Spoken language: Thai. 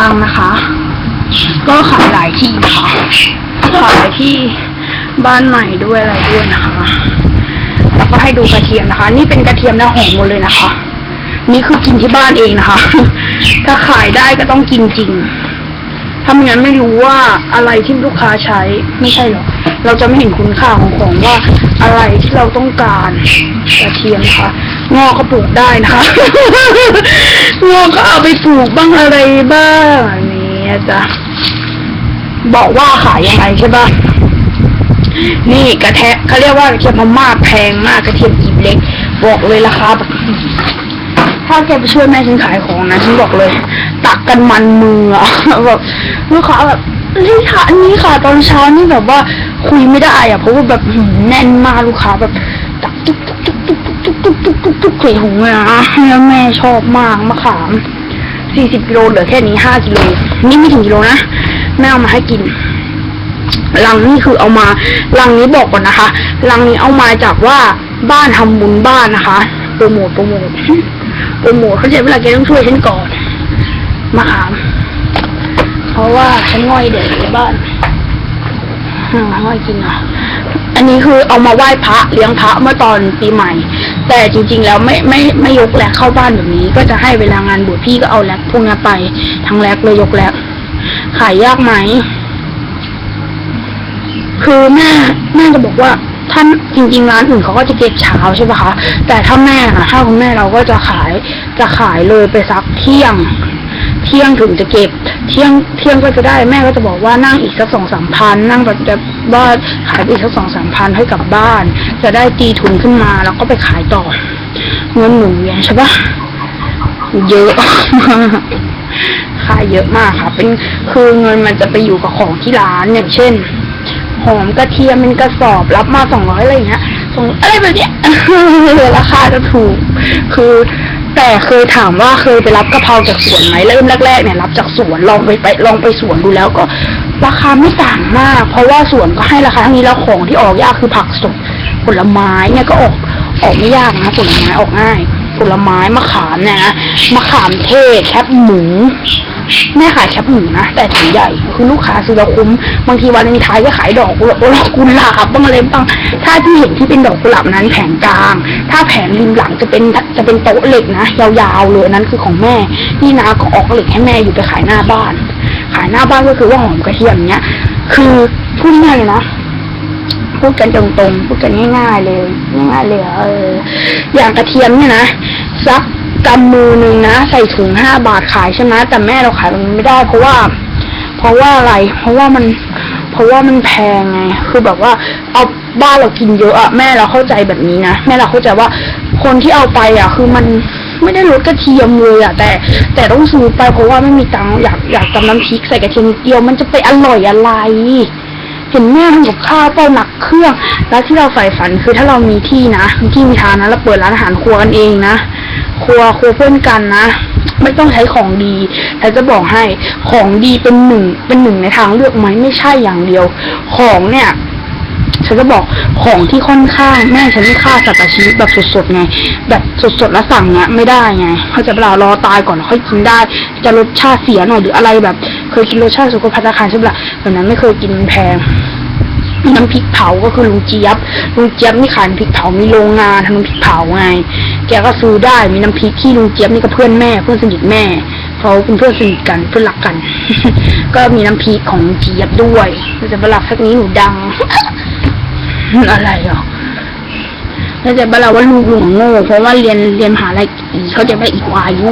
ตังนะคะ ก็ขายหลายที่ค่ะ ขายที่บ้านใหม่ด้วยอะไรด้วยนะคะ แล้วก็ให้ดูกระเทียมนะคะ นี่เป็นกระเทียมหน้าหอมหมดเลยนะคะ นี่คือกินที่บ้านเองนะคะ ถ้าขายได้ก็ต้องกินจริง ถ้าไม่งั้นไม่รู้ว่าอะไรที่ลูกค้าใช้ ไม่ใช่หรอก เราจะไม่เห็นคุณค่าของของว่าอะไรที่เราต้องการกระเทียมนะคะ งอกก็ปลูกได้นะคะงอกก็เอาไปปลูกบ้างอะไรบ้างอันนี้จะบอกว่าขายยังไงใช่ปะนี่กระแทะเขาเรียกว่ากระเทียมพม่าแพงมากกระเทียมกีบเล็ก บอกเลยราคาแบบถ้าแกไปช่วยแม่ฉันขายของนะฉันบอกเลย ตักกันมันมืออะแบบลูกค้าแบบนี่ค่ะอันนี้ค่ะ ตอนเช้านี่แบบว่าคุยไม่ได้อะเพราะว่าแบบแน่นมากลูกค้าแบบตักตุ๊กตุ๊กตุ๊กตุ๊กตุ๊ก ตุ๊กตุ๊กตุ๊กตุ๊กใส่ถุงเลยนะแล้วแม่ชอบมากมะขามสี่สิบกิโลเหลือแค่นี้ห้ากิโลนี่ไม่ถึงกิโลนะแม่เอามาให้กินลังนี่คือเอามาลังนี้บอกก่อนนะคะลังนี้เอามาจากว่าบ้านทำบุญบ้านนะคะโปรโมทโปรโมทโปรโมทเขาใจเวลาแกต้องช่วยฉันก่อนมาขาม เพราะว่าฉันง่อยเด็กในบ้านง่อยจริงอะอันนี้คือเอามาไหว้พระเลี้ยงพระเมื่อตอนปีใหม่ แต่จริง ๆ แล้วไม่ไม่ไม่ยกแลกเข้าบ้านแบบนี้ ก็จะให้เวลางานบวชพี่ก็เอาแลกพวกนี้ไป ทั้งแลกเลยยกแลกขายยากไหมคือแม่แม่จะบอกว่าท่านจริงๆร้านอื่นเขาก็จะเก็บเช้าใช่ปะคะแต่ถ้าแม่อะถ้าคุณแม่เราก็จะขายจะขายเลยไปสักเที่ยง เที่ยงถึงจะเก็บ เที่ยงเที่ยงก็จะได้แม่ก็จะบอกว่านั่งอีกสักสองสามพันนั่งแบบจะว่าขายไปอีกสักสองสามพันให้กลับบ้าน จะได้ตีทุนขึ้นมาแล้วก็ไปขายต่อ เงินหมุนเวียนใช่ปะเยอะขายเยอะมากค่ะ เป็นคือเงินมันจะไปอยู่กับของที่ร้านอย่างเช่นหอมกระเทียมเป็นกระสอบรับมาสองร้อยอะไรอย่างเงี้ยส่งอะไรแบบเนี้ยราคาจะถูก คือ แต่เคยถามว่าเคยไปรับกะเพราจากสวนไหมเริ่มแรกๆเนี่ยรับจากสวนลองไปไปลองไปสวนดูแล้วก็ ราคาไม่ต่างมาก เพราะว่าสวนก็ให้ราคาเท่านี้แล้วของที่ออกยากคือผักสดผลไม้เนี่ยก็ออกออกไม่ยากนะผลไม้ออกง่าย ผลไม้มะขามเนี่ยนะมะขามเทศแคบหมู แม่ขายแคบหมูนะแต่ถุงใหญ่คือลูกค้าซื้อแล้วคุ้มบางทีวันนี้ท้ายก็ขายดอกกุหลาบกุหลาบบ้างอะไรบ้างถ้าที่เห็นที่เป็นดอกกุหลาบนั้นแผงกลาง ถ้าแผงริมหลังจะเป็นจะเป็นโต๊ะเหล็กนะยาวๆเลยนั้นคือของแม่นี่นะก็ออกเหล็กให้แม่อยู่ไปขายหน้าบ้าน ขายหน้าบ้านก็คือว่าหอมกระเทียมเนี้ย คือพูดง่ายเลยนะพูดกันตรงๆพูดกันง่ายๆเลยง่ายๆเลยเอออย่างกระเทียมเนี่ยนะสัก กำมือหนึ่งนะ ใส่ถุงห้าบาทขายใช่ไหมแต่แม่เราขายแบบนี้ไม่ได้ เพราะว่า เพราะว่าอะไร เพราะว่ามัน เพราะว่ามันแพงไง คือแบบว่าเอาบ้านเรากินเยอะอะแม่เราเข้าใจแบบนี้นะแม่เราเข้าใจว่าคนที่เอาไปอะคือมันไม่ได้ลดกระเทียมเลยอะแต่ แต่ต้องซื้อไปเพราะว่าไม่มีตังค์อยากอยากตำน้ำพริกใส่กระเทียมนิดเดียวมันจะไปอร่อยอะไรเห็นแม่ทำกับข้าวเป้าหนักเครื่อง แล้วที่เราใฝ่ฝันคือถ้าเรามีที่นะมีที่มีทางนะเราเปิดร้านอาหารครัวกันเองนะ ครัวครัวเพื่อนกันนะ ไม่ต้องใช้ของดีแต่จะบอกให้ของดีเป็นหนึ่งเป็นหนึ่งในทางเลือกไหมไม่ใช่อย่างเดียว ของเนี่ยฉันจะบอกของที่ค่อนข้างแม่ฉันไม่ฆ่าสัตว์ชีวิตแบบสดๆไงแบบสดๆแล้วสั่งเนี้ยไม่ได้ไงเขาจะเวลารอตายก่อนค่อยกินได้ จะรสชาติเสียหน่อยหรืออะไรแบบ เคยกินรสชาติสุขภัตตาคารใช่ปะล่ะแบบนั้นไม่เคยกินแพงน้ำพริกเผาก็คือลุงเจี๊ยบลุงเจี๊ยบนี่ขายน้ำพริกเผามีโรงงานทำน้ำพริกเผาไง แกก็ซื้อได้มีน้ำพริกที่ลุงเจี๊ยบนี่ก็เพื่อนแม่ เพื่อนสนิทแม่เขาเป็นเพื่อนสนิทกันเพื่อนรักกัน ก็มีน้ำพริกของเจี๊ยบด้วยแต่เวลาพักนี้หนูดัง อะไรอะแล้วแต่เวลาว่าลูกหนูโง่เพราะว่าเรียนเรียนมหาลัยอีเขาจะไปอีกวายุ